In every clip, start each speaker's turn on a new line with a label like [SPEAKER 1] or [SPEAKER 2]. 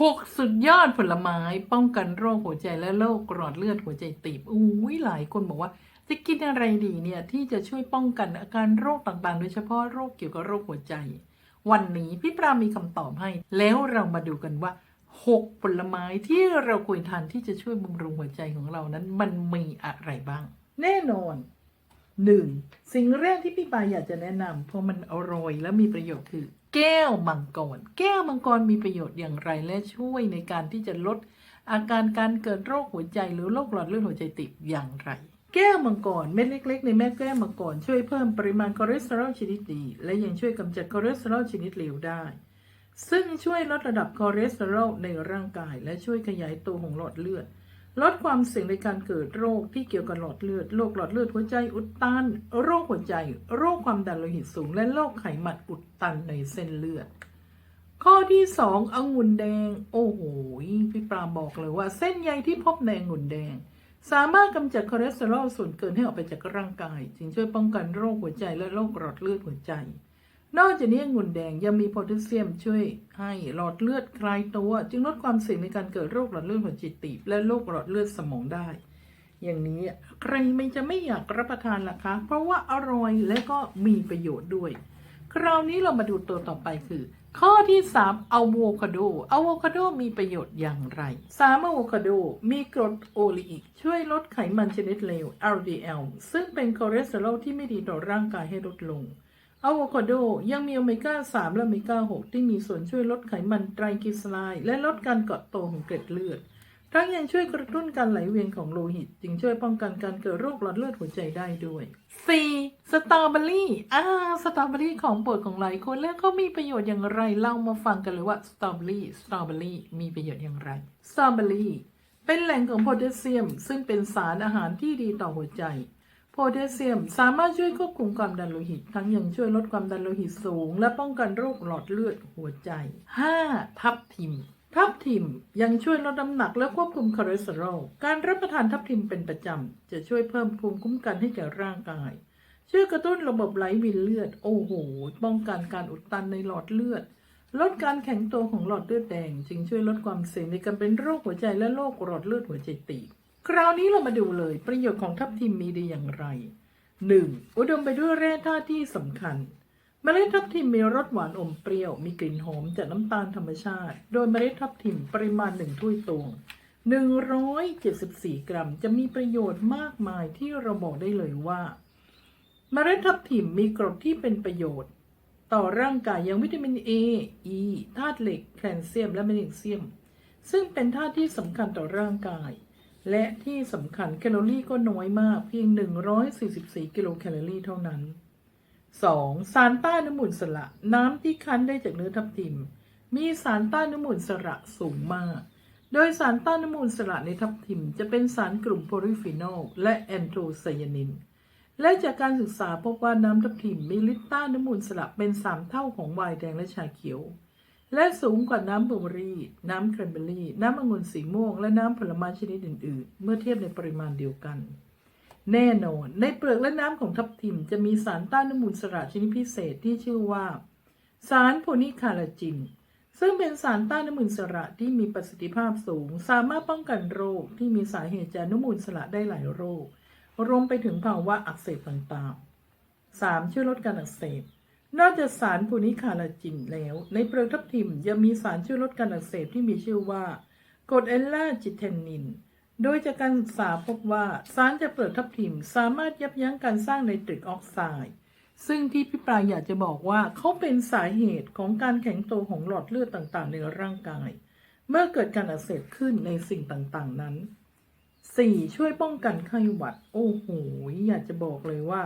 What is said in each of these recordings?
[SPEAKER 1] หกสุดยอดผลไม้ป้องกันโรคหัวใจและโรคหลอดเลือดหัวใจตีบอุ้ยหลายคนบอกว่า จะกินอะไรดีเนี่ยที่จะช่วยป้องกันอาการโรคต่างๆ โดยเฉพาะโรคเกี่ยวกับโรคหัวใจ วันนี้พี่ปรามีคำตอบให้ แล้วเรามาดูกันว่าหกผลไม้ที่เราควรทานที่จะช่วยบำรุงหัวใจของเรานั้น มันมีอะไรบ้าง แน่นอนหนึ่งสิ่งแรกที่พี่ปาอยากจะแนะนำเพราะมันอร่อยและมีประโยชน์คือ แก้วมังกร แก้วมังกรมีประโยชน์อย่างไรและช่วยในการที่จะลดอาการการเกิดโรคหัวใจหรือโรคหลอดเลือดหัวใจตีบอย่างไร แก้วมังกรเม็ดเล็ก ๆ ในแม่แก้วมังกรช่วยเพิ่มปริมาณคอเลสเตอรอลชนิดดี และยังช่วยกำจัดคอเลสเตอรอลชนิดเลวได้ ซึ่งช่วยลดระดับคอเลสเตอรอลในร่างกาย และช่วยขยายตัวของหลอดเลือด ลดความเสี่ยงในการเกิดโรคที่เกี่ยวกับหลอดเลือด โรคหลอดเลือดหัวใจอุดตัน โรคหัวใจ โรคความดันโลหิตสูง และโรคไขมันอุดตันในเส้นเลือด ข้อที่สององุ่นแดง โอ้โห พี่ปราบอกเลยว่าเส้นใยที่พบในองุ่นแดง สามารถกำจัดคอเลสเตอรอลส่วนเกินให้ออกไปจากร่างกาย จึงช่วยป้องกันโรคหัวใจและโรคหลอดเลือดหัวใจ นอกจากนี้องุ่นแดงยังมีโพแทสเซียมช่วยให้หลอดเลือดคลายตัว จึงลดความเสี่ยงในการเกิดโรคหลอดเลือดหัวใจตีบ และโรคหลอดเลือดสมองได้ อย่างนี้ใครไม่จะไม่อยากรับประทานล่ะคะ เพราะว่าอร่อยและก็มีประโยชน์ด้วย คราวนี้เรามาดูตัวต่อไปคือ ข้อที่3อะโวคาโดอะโวคาโดมีประโยชน์อย่างไรสามอะโวคาโดมีกรดโอลีอิกช่วยลดไขมันชนิดเลว LDL ซึ่งเป็นคอเลสเตอรอลที่ไม่ดีต่อร่างกายให้ลดลง อะโวคาโดยังมีโอเมก้า 3 และโอเมก้า 6 ที่มีส่วนช่วยลดไขมันไตรกลีเซอไรด์และลดการเกาะตัวของเกล็ดเลือด ทั้งยังช่วยกระตุ้นการไหลเวียนของโลหิต จึงช่วยป้องกันการเกิดโรคหลอดเลือดหัวใจได้ด้วย 4. สตรอเบอรี่อ่าสตรอเบอรี่ของโปรดของหลายคนแล้วเขามีประโยชน์อย่างไร เรามาฟังกันเลยว่าสตรอเบอรี่สตรอเบอรี่มีประโยชน์อย่างไรสตรอเบอรี่เป็นแหล่งของโพแทสเซียม ซึ่งเป็นสารอาหารที่ดีต่อหัวใจ พแทสเซียมสามารถช่วยควบคุมความดันโลหิต ทั้งยังช่วยลดความดันโลหิตสูง และป้องกันโรคหลอดเลือดหัวใจ 5. ทับทิม ทับทิมยังช่วยลดน้ำหนักและควบคุมคอเลสเตอรอล การรับประทานทับทิมเป็นประจำ จะช่วยเพิ่มภูมิคุ้มกันให้แก่ร่างกาย ช่วยกระตุ้นระบบไหลเวียนเลือด โอ้โห ป้องกันการอุดตันในหลอดเลือด ลดการแข็งตัวของหลอดเลือดแดง จึงช่วยลดความเสี่ยงในการเป็นโรคหัวใจและโรคหลอดเลือดหัวใจตีบ คราวนี้เรามาดูเลยประโยชน์ของทับทิมมีดีอย่างไร 1. อุดมไปด้วยแร่ธาตุที่สำคัญมเมล็ดทับทิมมีรสหวานอมเปรี้ยว มีกลิ่นหอมจากน้ำตาลธรรมชาติ โดยมเมล็ดทับทิมปริมาณหนึ่งถ้วยตวง 174 กรัม จะมีประโยชน์มากมายที่เราบอกได้เลยว่า เมล็ดทับทิมมีกรดที่เป็นประโยชน์ ต่อร่างกายอย่างวิตามิน A E ธาตุเหล็ก แคลเซียม และแมกนีเซียม ซึ่งเป็นธาตุที่สำคัญต่อร่างกาย และที่สำคัญแคลอรี่ก็น้อยมากเพียง 144 กิโลแคลอรี่เท่านั้น 2. สารต้านอนุมูลสระน้ำที่คั้นได้จากเนื้อทับทิม มีสารต้านอนุมูลสระสูงมาก โดยสารต้านอนุมูลสระในทับทิม จะเป็นสารกลุ่มโพลิฟีนอลและแอนโทไซยานิน และจากการศึกษาพบว่าน้ำทับทิมมีฤทธิ์ต้านอนุมูลสระเป็น 3 เท่าของไวน์แดงและชาเขียว และสูงกว่าน้ำบลูเบอรี่ น้ำแครนเบอรี่ น้ำองุ่นสีม่วง และน้ำผลไม้ชนิดอื่น ๆ เมื่อเทียบในปริมาณเดียวกัน แน่นอนในเปลือกและน้ำของทับทิมจะมีสารต้านอนุมูลอิสระชนิดพิเศษที่ชื่อว่า สารโพนิคาลาจิน ซึ่งเป็นสารต้านอนุมูลอิสระที่มีประสิทธิภาพสูง สามารถป้องกันโรคที่มีสาเหตุจากอนุมูลอิสระได้หลายโรค รวมไปถึงภาวะอักเสบต่างๆ 3. ช่วยลดการอักเสบ นอกจากสารโพนิคาลาจินแล้ว ในเปลือกทับทิมยังมีสารช่วยลดการอักเสบที่มีชื่อว่ากรดเอลลาจิเทนนิน โดยจากการศึกษาพบว่าสารจากเปลือกทับทิมสามารถยับยั้งการสร้างไนตริกออกไซด์ซึ่งที่พี่ปลายอยากจะบอกว่าเขาเป็นสาเหตุของการแข็งตัวของหลอดเลือดต่างๆ ในร่างกาย เมื่อเกิดการอักเสบขึ้นในสิ่งต่างๆนั้น 4. ช่วยป้องกันไข้หวัด โอ้โห อยากจะบอกเลยว่า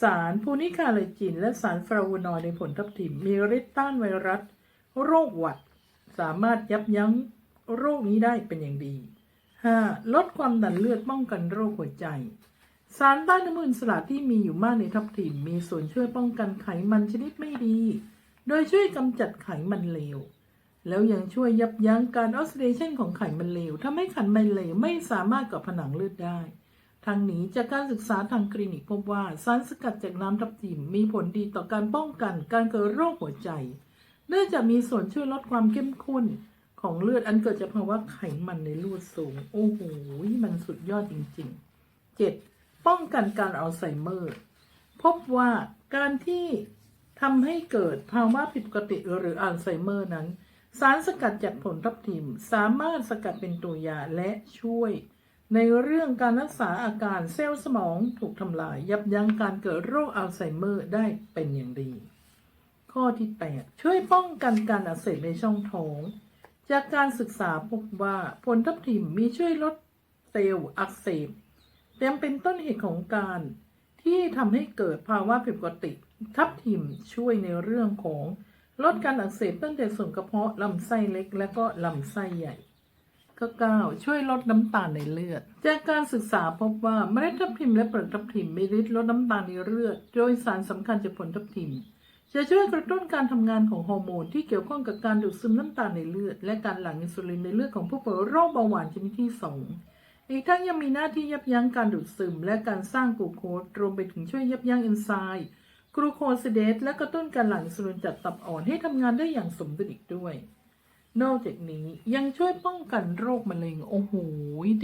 [SPEAKER 1] สารพูนิคาเลจิน และสารฟลาวนอยในผลทับทิมมีฤทธิ์ต้านไวรัส โรคหวัด สามารถยับยั้งโรคนี้ได้เป็นอย่างดี 5. ลดความดันเลือดป้องกันโรคหัวใจ สารต้านอนุมูลอิสระที่มีอยู่มากในทับทิมมีส่วนช่วยป้องกันไขมันชนิดไม่ดี โดยช่วยกำจัดไขมันเลว แล้วยังช่วยยับยั้งการออกซิเดชันของไขมันเลวทำให้ไขมันเลวไม่สามารถเกาะผนังเลือดได้ ทางนี้จากการศึกษาทางคลินิกพบว่าสารสกัดจากน้ำทับทิมมีผลดีต่อการป้องกันการเกิดโรคหัวใจ เนื่องจากมีส่วนช่วยลดความเข้มข้นของเลือดอันเกิดจากภาวะไขมันในเลือดสูง โอ้โห มันสุดยอดจริงๆ 7. ป้องกันการอัลไซเมอร์ พบว่าการที่ทำให้เกิดภาวะผิดปกติหรืออัลไซเมอร์นั้น สารสกัดจากผลทับทิมสามารถสกัดเป็นตัวยาและช่วย ในเรื่องการรักษาอาการเซลล์สมองถูกทำลาย ยับยั้งการเกิดโรคอัลไซเมอร์ได้เป็นอย่างดี ข้อที่ 8 ช่วยป้องกันการอักเสบในช่องท้อง จากการศึกษาพบว่าผลทับทิมมีช่วยลดเซลล์อักเสบแต่ยังเป็นต้นเหตุของการที่ทำให้เกิดภาวะผิดปกติ ทับทิมช่วยในเรื่องของลดการอักเสบตั้งแต่ส่วนกระเพาะลำไส้เล็ก และก็ลำไส้ใหญ่ ข้อ9ช่วยลดน้ำตาลในเลือด จากการศึกษาพบว่าเมล็ดทับทิมและเปลือกทับทิมมีฤทธิ์ลดน้ำตาลในเลือด โดยสารสำคัญจากผลทับทิม จะช่วยกระตุ้นการทำงานของฮอร์โมนที่เกี่ยวข้องกับการดูดซึมน้ำตาลในเลือด และการหลั่งอินซูลินในเลือดของผู้ป่วยโรคเบาหวานชนิดที่ 2 อีกทั้งยังมีหน้าที่ยับยั้งการดูดซึม และการสร้างกลูโคสรวมไปถึงช่วยยับยั้งเอนไซม์กลูโคซิเดสและกระตุ้นการหลั่งอินซูลินจากตับอ่อนให้ทำงานได้อย่างสมดุลอีกด้วย นอกจากนี้ยังช่วยป้องกันโรคมะเร็ง โอ้โห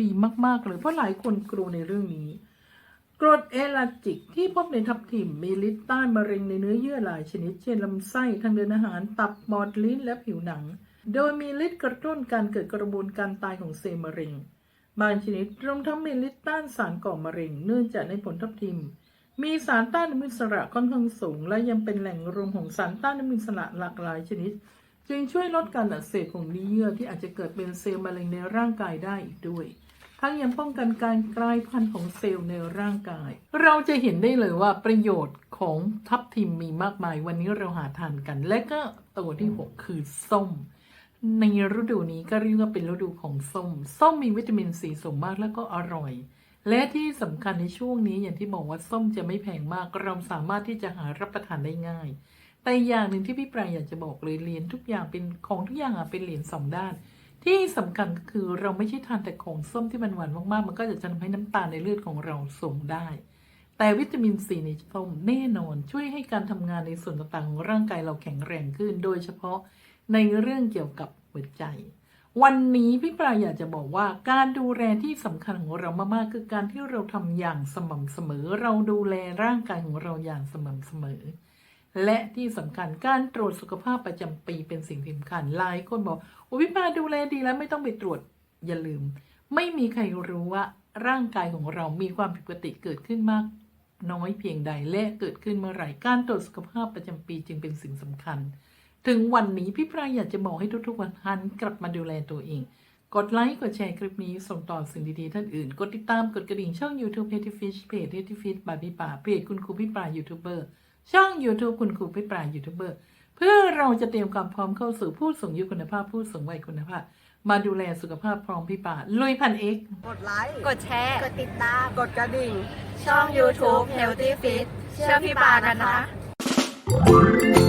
[SPEAKER 1] ดีมาก ๆ เลย เพราะหลายคนกลัวในเรื่องนี้ กรดเอลาจิกที่พบในทับทิมมีฤทธิ์ต้านมะเร็งในเนื้อเยื่อหลายชนิด เช่นลำไส้ทางเดินอาหารตับปอดลิ้นและผิวหนัง โดยมีฤทธิ์กระตุ้นการเกิดกระบวนการตายของเซลล์มะเร็ง บางชนิดรวมทั้งมีฤทธิ์ต้านสารก่อมะเร็ง เนื่องจากในผลทับทิม มีสารต้านอนุมูลอิสระค่อนข้างสูง และยังเป็นแหล่งรวมของสารต้านอนุมูลอิสระหลากหลายชนิด จึงช่วยลดการอักเสบของเนื้อเยื่อที่อาจจะเกิดเป็นเซลล์มะเร็งในร่างกายได้อีกด้วยทั้งยังป้องกันการกลายพันธุ์ของเซลล์ในร่างกาย เราจะเห็นได้เลยว่าประโยชน์ของทับทิมมีมากมาย วันนี้เราหาทานกัน และก็ตัวที่ 6 คือส้ม ในฤดูนี้ก็เรียกว่าเป็นฤดูของส้ม ส้มมีวิตามินซีสูงมากแล้วก็อร่อย และที่สำคัญในช่วงนี้อย่างที่บอกว่าส้มจะไม่แพงมาก เราสามารถที่จะหารับประทานได้ง่าย แต่อย่างหนึ่งที่พี่ปรายอยากจะบอกเลยเหรียญทุกอย่างเป็นของทุกอย่างอะเป็นเหรียญสองด้าน ที่สำคัญก็คือเราไม่ใช่ทานแต่ของส้มที่มันหวานมากๆ มันก็จะทำให้น้ำตาลในเลือดของเราสูงได้ แต่วิตามินซีในส้มแน่นอนช่วยให้การทำงานในส่วนต่างๆของร่างกายเราแข็งแรงขึ้น โดยเฉพาะในเรื่องเกี่ยวกับหัวใจ วันนี้พี่ปรายอยากจะบอกว่าการดูแลที่สำคัญของเรามากๆคือการที่เราทำอย่างสม่ำเสมอ เราดูแลร่างกายของเราอย่างสม่ำเสมอ และที่สำคัญการตรวจสุขภาพประจำปีเป็นสิ่งสำคัญหลายคนบอกโอ้พี่ปาดูแลดีแล้วไม่ต้องไปตรวจอย่าลืม ไม่มีใครรู้ว่าร่างกายของเรามีความผิดปกติเกิดขึ้นมาก น้อยเพียงใดและเกิดขึ้นเมื่อไหร่การตรวจสุขภาพประจำปีจึงเป็นสิ่งสำคัญ ถึงวันนี้พี่ปรายอยากจะบอกให้ทุกๆวันหันกลับมาดูแลตัวเอง กดไลค์กดแชร์คลิปนี้ส่งต่อสิ่งดีๆท่านอื่น กดติดตามกดกระดิ่งช่อง YouTube h e t y Fish เพจ h e t y Fish บาร์พี่ป่าเพจคุณครูพี่ปลายูทูบเบอร์ ช่อง YouTube คุณครูพี่ปลายูทูบเบอร์เพื่อเราจะเตรียมความพร้อมเข้าสู่ผู้สูงอายุคุณภาพผู้สูงวัยคุณภาพ มาดูแลสุขภาพพร้อมพี่ป่าลุยพันเอ็ก
[SPEAKER 2] กดไลค์
[SPEAKER 3] กดแชร์
[SPEAKER 2] กดติดตาม
[SPEAKER 3] กดกระดิ่ง ช่อง YouTube Healthy Fit เชื่อพี่ปากันนะคะ